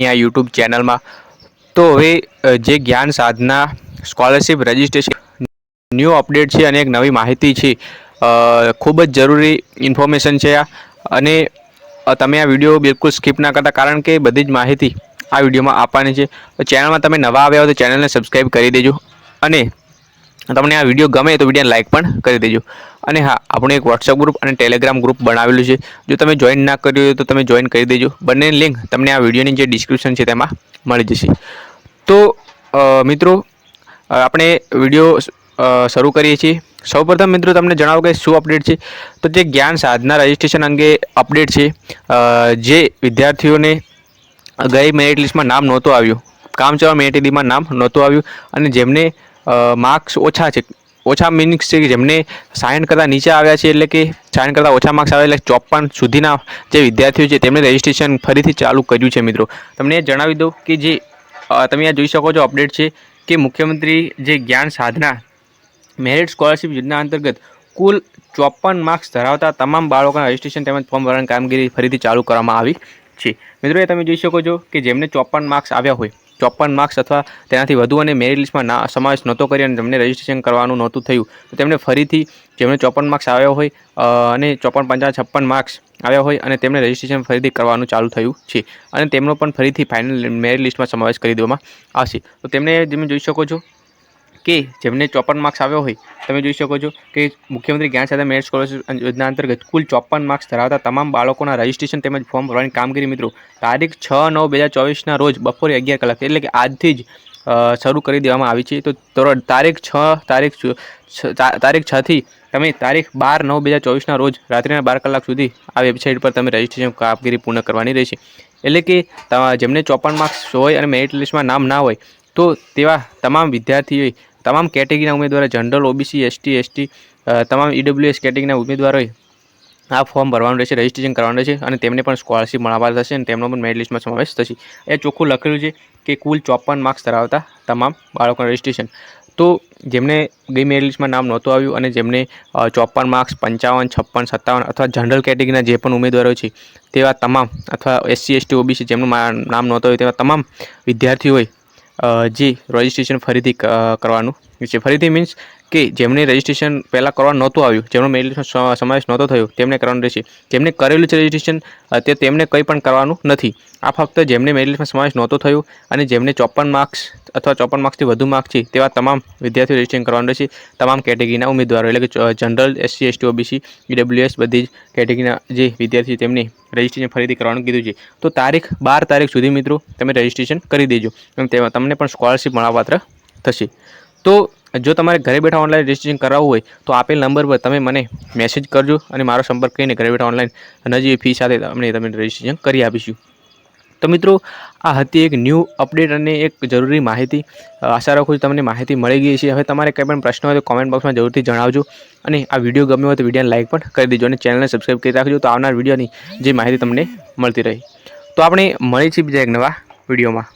અહીંયા યુટ્યુબ ચેનલમાં. તો હવે જે Gyan Sadhana, scholarship, registration, new update છે અને એક નવી માહિતી છે ખૂબ જ જરૂરી ઇન્ફોર્મેશન છે આ. અને તમે આ વીડિયો બિલકુલ સ્કીપ ના કરતા, કારણ કે બધી જ માહિતી આ વિડીયોમાં આપવાની છે. ચેનલમાં તમે નવા આવ્યા હો તો ચેનલને સબસ્ક્રાઈબ કરી દેજો. અને તમને આ વીડિયો ગમે તો વિડીયોને લાઇક પણ કરી દેજો. અને હા, આપણે એક વોટ્સઅપ ગ્રુપ અને ટેલિગ્રામ ગ્રુપ બનાવેલું છે. જો તમે જોઈન ના કર્યું હોય તો તમે જોઈન કરી દેજો. બંનેની લિંક તમને આ વિડીયોની જે ડિસ્ક્રિપ્શન છે તેમાં મળી જશે. તો મિત્રો આપણે વીડિયો શરૂ કરીએ છીએ. સૌપ્રથમ મિત્રો તમને જણાવો કે શું અપડેટ છે? તો જે જ્ઞાન સાધના રજિસ્ટ્રેશન અંગે અપડેટ છે જે વિદ્યાર્થીઓને ગઈ મેરિટ લિસ્ટમાં નામ નહોતું આવ્યું. કામચલાઉ મેરિટ યાદીમાં નામ નહોતું આવ્યું. અને જેમને માર્ક્સ ઓછા છે. ઓછા મિનિંગ્સ છે કે જેમને સાયન કરતાં નીચે આવ્યા છે એટલે કે સાયન કરતાં ઓછા માર્ક્સ આવ્યા એટલે ચોપન સુધીના જે વિદ્યાર્થીઓ છે તેમણે રજિસ્ટ્રેશન ફરીથી ચાલુ કર્યું છે મિત્રો. તમને જણાવી દઉં કે જે તમે આ જોઈ શકો છો અપડેટ છે કે મુખ્યમંત્રી જે જ્ઞાન સાધના મેરિટ સ્કોલરશિપ યોજના અંતર્ગત કુલ ચોપન માર્ક્સ ધરાવતા તમામ બાળકોના રજિસ્ટ્રેશન તેમજ ફોર્મ ભરવાની કામગીરી ફરીથી ચાલુ કરવામાં આવી છે. મિત્રો એ તમે જોઈ શકો છો કે જેમને ચોપન માર્ક્સ આવ્યા હોય ચોપન માર્ક્સ અથવા તેનાથી વધુ અને મેરિટ લિસ્ટમાં ના સમાવેશ નહોતો કરી અને તેમને રજિસ્ટ્રેશન કરવાનું નહોતું થયું, તો તેમણે ફરીથી જેમને ચોપન માર્ક્સ આવ્યા હોય અને ચોપન પંચાવન છપ્પન માર્ક્સ આવ્યા હોય અને તેમણે રજિસ્ટ્રેશન ફરીથી કરવાનું ચાલુ થયું છે. અને તેમનો પણ ફરીથી ફાઇનલ મેરિટ લિસ્ટમાં સમાવેશ કરી દેવામાં આવશે. તો તેમને તમે જોઈ શકો છો કે જેમને ચોપન માર્ક્સ આવ્યો હોય, તમે જોઈ શકો છો કે મુખ્યમંત્રી જ્ઞાન સાથે મેરિટ સ્કોલરશિપ યોજના અંતર્ગત કુલ ચોપન માર્ક્સ ધરાવતા તમામ બાળકોના રજિસ્ટ્રેશન તેમજ ફોર્મ ભરવાની કામગીરી મિત્રો, તારીખ છ નવ બે હજાર ચોવીસના રોજ બપોરે અગિયાર કલાક, એટલે કે આજથી જ શરૂ કરી દેવામાં આવી છે. તો તારીખ છ, તારીખ તારીખ છથી તમે તારીખ બાર નવ બે હજાર ચોવીસના રોજ રાત્રિના બાર કલાક સુધી આ વેબસાઇટ પર તમે રજિસ્ટ્રેશન કામગીરી પૂર્ણ કરવાની રહેશે. એટલે કે જેમને ચોપન માર્ક્સ હોય અને મેરિટ લિસ્ટમાં નામ ના હોય, તો તેવા તમામ વિદ્યાર્થીઓએ તમામ કેટેગરીના ઉમેદવારો જનરલ ઓબીસી એસટી એસટી તમામ ઈડબ્લ્યુએસ કેટેગરીના ઉમેદવારોએ આ ફોર્મ ભરવાનું રહેશે રજિસ્ટ્રેશન કરવાનું રહેશે અને તેમને પણ સ્કોલરશીપ મળવા થશે અને તેમનો પણ મેરિટ લિસ્ટમાં સમાવેશ થશે. એ ચોખ્ખું લખેલું છે કે કુલ ચોપન માર્ક્સ ધરાવતા તમામ બાળકોનું રજિસ્ટ્રેશન તો જેમને ગઈ મેરિટ લિસ્ટમાં નામ નહોતું આવ્યું અને જેમને ચોપન માર્ક્સ પંચાવન, છપ્પન, સત્તાવન અથવા જનરલ કેટેગરીના જે પણ ઉમેદવારો છે, તેવા તમામ અથવા એસસી એસટી ઓબીસી જેમનું નામ નહોતું આવ્યું તેવા તમામ વિદ્યાર્થીઓએ જે રજિસ્ટ્રેશન ફરીથી કરવાનું. છે ફરીથી મીન્સ કે જેમને રજિસ્ટ્રેશન પહેલાં કરવાનું નહોતું આવ્યું, જેમનો મેરિટ સમાવેશ નહોતો થયો, તેમને કરવાનું રહેશે. જેમને કરેલું છે રજિસ્ટ્રેશન તે તેમને કંઈ પણ કરવાનું નથી. આ ફક્ત જેમને મેરિટમાં સમાવેશ નહોતો થયો અને જેમને ચોપન માર્ક્સ અથવા ચોપન માર્ક્સથી વધુ માર્ક્સ છે, તેવા તમામ વિદ્યાર્થીઓ રજિસ્ટ્રેશન કરવાનું રહેશે. તમામ કેટેગરીના ઉમેદવારો, એટલે કે general SC ST OBC EWS બધી જ કેટેગરીના જે વિદ્યાર્થીઓ તેમને રજિસ્ટ્રેશન ફરીથી કરવાનું કીધું છે. તો તારીખ બાર તારીખ સુધી મિત્રો, તમે રજિસ્ટ્રેશન કરી દેજો. અને તેમાં તમને પણ સ્કોલરશિપ મળવાપાત્ર થશે. તો જો તમારે ઘરે બેઠા ઓનલાઈન રજિસ્ટ્રેશન કરાવવું હોય, તો આપેલ નંબર પર તમે મને મેસેજ કરજો અને મારો સંપર્ક કરીને ઘરે બેઠા ઓનલાઈન નજીવી ફી સાથે તમને તમે રજિસ્ટ્રેશન કરી આપીશું. તો મિત્રો, આ હતી એક ન્યૂ અપડેટ અને એક જરૂરી માહિતી. આશા રાખું છું તમને માહિતી મળી ગઈ છે હવે તમારે કંઈ પણ પ્રશ્ન હોય તો કોમેન્ટ બોક્સમાં જરૂરથી જણાવજો અને આ વીડિયો ગમ્યો હોય તો વિડીયોને લાઇક પણ કરી દેજો અને ચેનલને સબસ્ક્રાઈબ કરી રાખજો તો આવનાર વિડીયોની જે માહિતી તમને મળતી રહી. તો આપણે મળી છીએ બીજા એક નવા વિડીયોમાં